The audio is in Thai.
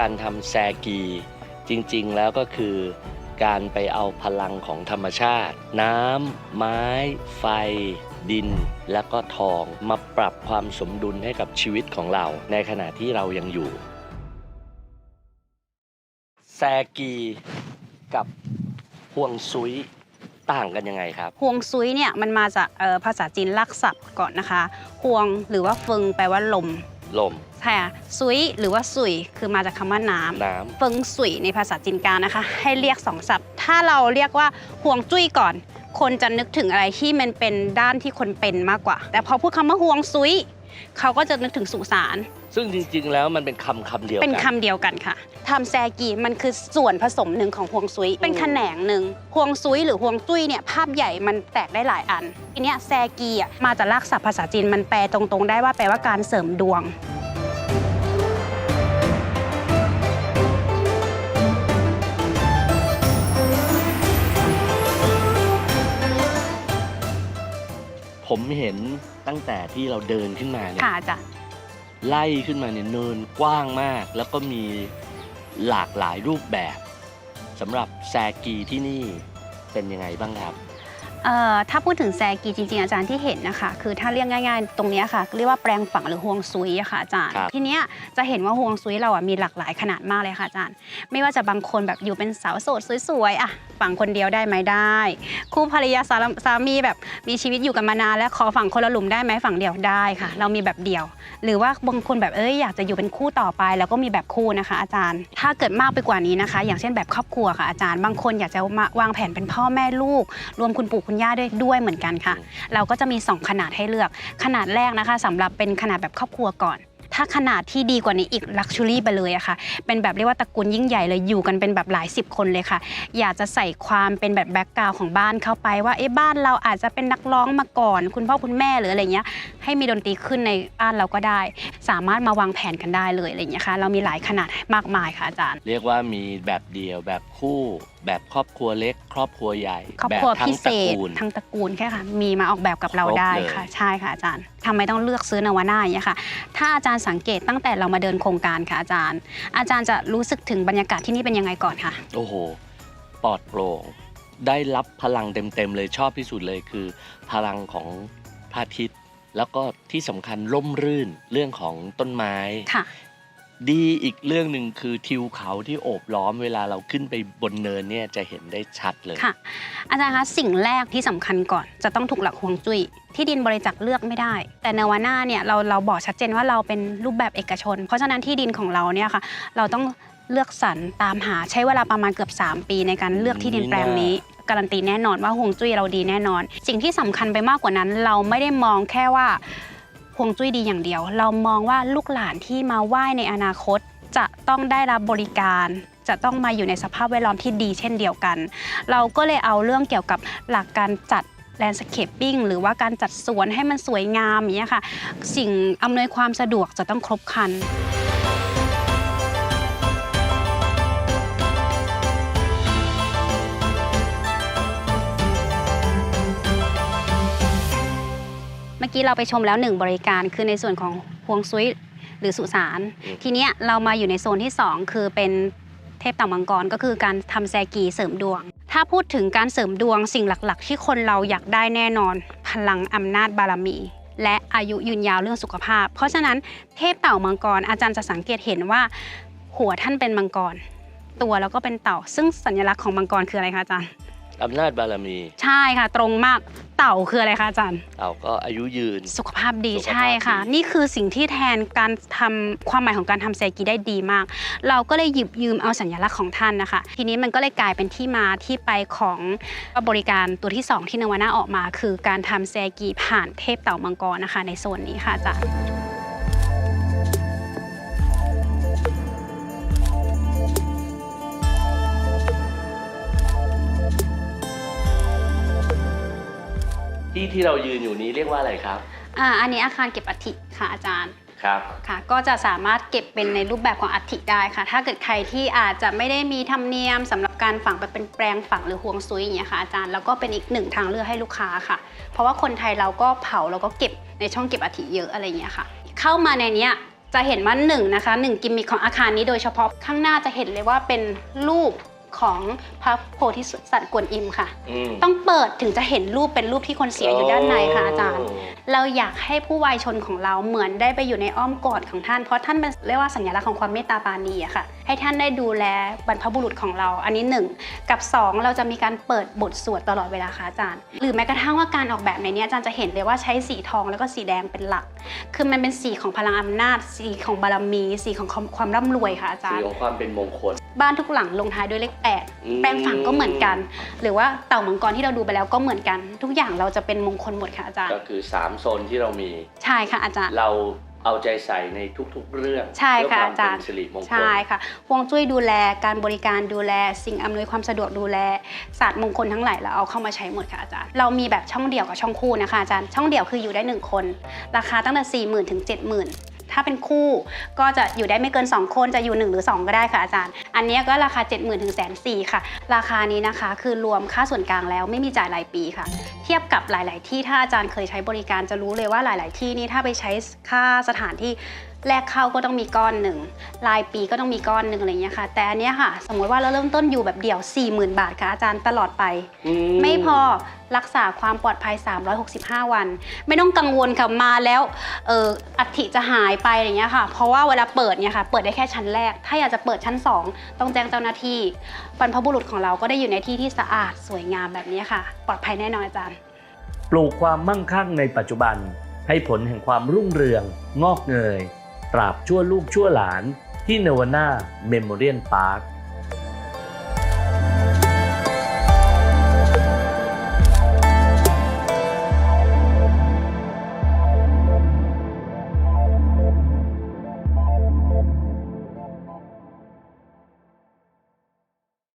การทำแซกี จริงๆแล้วก็คือการไปเอาพลังของธรรมชาติ น้ำ ไม้ ไฟ ดิน และก็ทองมาปรับความสมดุลให้กับชีวิตของเรา ในขณะที่เรายังอยู่ แซกีกับห่วงซุยต่างกันยังไงครับฮวงซุยเนี่ยมันมาจากเอ่อภาษาจีนลักศัพท์ก่อนนะคะฮวงหรือว่าเฟิงแปลว่าลม ลม ใช่ค่ะซุยหรือว่าสุยคือมาจากคำว่าน้ำ น้เฟิงสุยในภาษาจีนกลางนะคะ ให้เรียกสองศัพท์ ถ้าเราเรียกว่าห่วงจุ้ยก่อน คนจะนึกถึงอะไรที่มันเป็นด้านที่คนเป็นมากกว่า แต่พอพูดคำว่าห่วงซุยเขาก็จะนึกถึงสุสานำซึ่งจริงๆแล้วมันเป็นคำคำเดียวเป็นกัคำเดียวกันค่ะทำแซกีมันคือส่วนผสมหนึ่งของฮวงซุยเป็นแขนงหนึ่งฮวงซุยหรือฮวงจุ้ยเนี่ยภาพใหญ่มันแตกได้หลายอันทีเนี้ยแซกีอะมาจากรากศัพท์ภาษาจีนมันแปลตรงๆ ได้ว่าแปลว่าการเสริมดวง ผมเห็นตั้งแต่ที่เราเดินขึ้นมาเนี่ยค่ะอาจารย์ไล่ขึ้นมาเนี่ยเนินกว้างมาก แล้วก็มีหลากหลายรูปแบบสำหรับแซกีที่นี่เป็นยังไงบ้างครับ เอ่อถ้าพูดถึงแซกีจริงๆอาจารย์ที่เห็นนะคะ คือถ้าเรียกง่ายๆ ตรงเนี้ยค่ะ เรียกว่าแปลงฝังหรือฮวงซุยอะค่ะอาจารย์ ครับ ทีเนี้ยจะเห็นว่าฮวงซุยเราอะมีหลากหลายขนาดมากเลยค่ะอาจารย์ ไม่ว่าจะบางคนแบบอยู่เป็นสาวโสดสวยๆอะฝังคนเดียวได้ไหมได้ คู่ภรรยาสาสามีแบบมีชีวิตอยู่กันมานานแล้วขอฝังคนละหลุมได้ไหมฝังเดียวได้ค่ะ เรามีแบบเดียว หรือว่าบางคนแบบเอ้ยอยากจะอยู่เป็นคู่ต่อไป แล้วก็มีแบบคู่นะคะ อาจารย์ ถ้าเกิดมากไปกว่านี้นะคะ อย่างเช่นแบบครอบครัวค่ะอาจารย์ บางคนอยากจะมาวางแผนเป็นพ่อแม่ลูก รวมคุณปู่คุณย่าด้วยด้วยเหมือนกันค่ะอืมเราก็จะมี 2 ขนาดให้เลือกขนาดแรกนะคะสำหรับเป็นขนาดแบบครอบครัวก่อน ถ้าขนาดที่ดีกว่านี้อีกลักชัวรี่ไปเลยอะค่ะ เป็นแบบเรียกว่าตระกูลยิ่งใหญ่เลยอยู่กันเป็นแบบหลายสิบคนเลยค่ะ อยากจะใส่ความเป็นแบบแบ็กกราวของบ้านเข้าไปว่าเอ๊ะบ้านเราอาจจะเป็นนักร้องมาก่อน คุณพ่อคุณแม่หรืออะไรเงี้ย ให้มีดนตรีขึ้นในบ้านเราก็ได้ สามารถมาวางแผนกันได้เลยอะไรเงี้ยค่ะ เรามีหลายขนาดมากมายค่ะอาจารย์ เรียกว่ามีแบบเดียวแบบคู่แบบครอบครัวเล็ก ครอบครัวใหญ่ครอบแบบครัวทั้พิงเศตระษกูลทั้งตระกูลแค่ค่ะ มีมาออกแบบกับเราครบได้เลยค่ะ ใช่ค่ะอาจารย์ทำไมต้องเลือกซื้อนวาน่าอย่างเงี้ยค่ะ ถ้าอาจารย์สังเกตตั้งแต่เรามาเดินโครงการค่ะอาจารย์ อาจารย์จะรู้สึกถึงบรรยากาศที่นี่เป็นยังไงก่อนค่ะ โอ้โหปลอดโปร่งได้รับพลังเต็มๆเลยชอบที่สุดเลยคือ พลังของพระอาทิตย์ แล้วก็ที่สำคัญร่มรื่นเรื่องของต้นไม้ค่ะ ดีอีกเรื่องหนึ่งคือทิวเขาที่โอบล้อมเวลาเราขึ้นไปบนเนินเนี่ยจะเห็นได้ชัดเลยค่ะ อาจารย์คะสิ่งแรกที่สำคัญก่อน จะต้องถูกหลักฮวงจุ้ยที่ดินบริจาคเลือกไม่ได้ แต่นวาน่าเนี่ยเราเราบอกชัดเจนว่าเราเป็นรูปแบบเอกชน เพราะฉะนั้นที่ดินของเราเนี่ยค่ะเราต้องเลือกสรรตามหาใช้เวลาประมาณเกือบ 3 ปีในการเลือกที่ดินแปลงนี้ การันตีแน่นอนว่าฮวงจุ้ยเราดีแน่นอน สิ่งที่สำคัญไปมากกว่านั้น เราไม่ได้มองแค่ว่า วงจุ้ยดีอย่างเดียว เรามองว่าลูกหลานที่มาไหว้ในอนาคต จะต้องได้รับบริการ จะต้องมาอยู่ในสภาพแวดล้อมที่ดีเช่นเดียวกัน เราก็เลยเอาเรื่องเกี่ยวกับหลักการจัดแลนด์สเคปปิ้งหรือว่าการจัดสวนให้มันสวยงามอย่างเงี้ยค่ะ สิ่งอำนวยความสะดวกจะต้องครบครัน อกี้เราไปชมแล้วหนึ่งบริการคือในส่วนของฮวงซุยหรือสุสานอืมทีเนี้ยเรามาอยู่ในโซนที่ 2 คือเป็นเทพเต่ามังกรก็คือการทำแซกีเสริมดวง ถ้าพูดถึงการเสริมดวงสิ่งหลักๆ ที่คนเราอยากได้แน่นอน พลังอำนาจบารมี และอายุยืนยาวเรื่องสุขภาพ เพราะฉะนั้นเทพเต่ามังกรอาจารย์จะสังเกตเห็นว่า หัวท่านเป็นมังกร ตัวแล้วก็เป็นเต่า ซึ่งสัญลักษณ์ของมังกรคืออะไรคะอาจารย์ อำนาจบารมี ใช่ค่ะ ตรงมากเต่าคืออะไรคะอาจารย์เอาก็อายุยืน สุขภาพดีสุขภาพใช่ค่ะ ดี นี่คือสิ่งที่แทนการทำความหมายของการทำเซกีได้ดีมาก เราก็เลยหยิบยืมเอาสัญลักษณ์ของท่านนะคะ ทีนี้มันก็เลยกลายเป็นที่มาที่ไปของบริการตัวที่ 2 ที่นวาน่าออกมา คือการทำเซกีผ่านเทพเต่ามังกรนะคะ ในโซนนี้ค่ะอาจารย์ ที่ที่เรายืนอยู่นี้เรียกว่าอะไรครับ อ่าอันนี้อาคารเก็บอัฐิค่ะอาจารย์ครับ ค่ะ ก็จะสามารถเก็บเป็นในรูปแบบของอัฐิได้ค่ะ ถ้าเกิดใครที่อาจจะไม่ได้มีธรรมเนียมสำหรับการฝังไปเป็นแปลงฝังหรือห่วงซุยอย่างเงี้ยค่ะอาจารย์แล้วก็เป็นอีกหนึ่งทางเลือกให้ลูกค้าค่ะ เพราะว่าคนไทยเราก็เผาแล้วก็เก็บในช่องเก็บอัฐิเยอะอะไรอย่างเงี้ยค่ะ เข้ามาในเนี้ยจะเห็นว่าหนึ่งนะคะหนึ่งกิมมิคของอาคารนี้โดยเฉพาะข้างหน้าจะเห็นเลยว่าเป็นรูป ของพระโพธิสัตว์กวนอิมค่ะมต้องเปิดถึงจะเห็นรูปเป็นรูปที่คนเสียอยู่ด้านในค่ะอาจารย์ เราอยากให้ผู้วายชนของเราเหมือนได้ไปอยู่ในอ้อมกอดของท่าน เพราะท่านเป็นเรียกว่าสัญลักษณ์ของความเมตตาปราณีอะค่ะ ให้ท่านได้ดูแลบรรพบุรุษของเรา อันนี้หนึ่งกับสองเราจะมีการเปิดบทสวดตลอดเวลาค่ะอาจารย์ หรือแม้กระทั่งว่าการออกแบบในเนี้ยอาจารย์จะเห็นเลยว่าใช้สีทองแล้วก็สีแดงเป็นหลัก คือมันเป็นสีของพลังอำนาจ สีของบารมี สีของความความร่ำรวยค่ะอาจาสีรย์ของความเป็นมงคล บ้านทุกหลังลงท้ายด้วยเลขแปดอืมแปลงฝังก็เหมือนกัน หรือว่าเต่ามังกรที่เราดูไปแล้วก็เหมือนกัน ทุกอย่างเราจะเป็นมงคลหมดค่ะอาจารย์ ก็คือ 3 โซนที่เรามี ใช่ค่ะอาจารย์ เราเอาใจใส่ในทุกๆเรื่องใช่ค่ะเพื่อความอาจารย์เป็นสิริมงคลใช่ค่ะฮวงจุ้ยดูแลการบริการดูแล สิ่งอำนวยความสะดวกดูแลศาสตร์มงคลทั้งหลายเราเอาเข้ามาใช้หมดค่ะอาจารย์ เรามีแบบช่องเดี่ยวกับช่องคู่นะคะอาจารย์ช่องเดี่ยวคืออยู่ได้ 1 คน ราคาตั้งแต่4 0,000 ถึง 70,000 ถ้าเป็นคู่ก็จะอยู่ได้ไม่เกิน 2 คนจะอยู่ 1 หรือ 2 ก็ได้ค่ะอาจารย์ อันนี้ก็ราคา 70,000 ถึงแสนสี่ค่ะ ราคานี้นะคะ คือรวมค่าส่วนกลางแล้วไม่มีจ่ายรายปีค่ะ เทียบกับหลาย ๆ ที่ถ้าอาจารย์เคยใช้บริการจะรู้เลยว่าหลาย ๆ ที่นี่ถ้าไปใช้ค่าสถานที่ แรกเข้าก็ต้องมีก้อนหนึ่งรายปีก็ต้องมีก้อนหนึ่งอะไรอย่างเงี้ยค่ะ แต่อันเนี้ยค่ะ สมมติว่าเราเริ่มต้นอยู่แบบเดี่ยว 40,000 บาทค่ะอาจารย์ตลอดไป อืไม่พอรักษาความปลอดภัย 365 วัน ไม่ต้องกังวลค่ะมาแล้วเอออัฐิจะหายไปอะไรอย่างเงี้ยค่ะ เพราะว่าเวลาเปิดเนี่ยค่ะ เปิดได้แค่ชั้นแรก ถ้าอยากจะเปิดชั้น 2 ต้องแจ้งเจ้าหน้าที่บรรพบุรุษของเราก็ได้อยู่ในที่ที่สะอาดสวยงามแบบนี้ค่ะ ปลอดภัยแน่นอนอาจารย์ ปลูกความมั่งคั่งในปัจจุบัน ให้ผลแห่งความรุ่งเรืองงอกเงย ตราบชั่วลูกชั่วหลานที่เนวาน่าเมมโมเรียนพาร์ค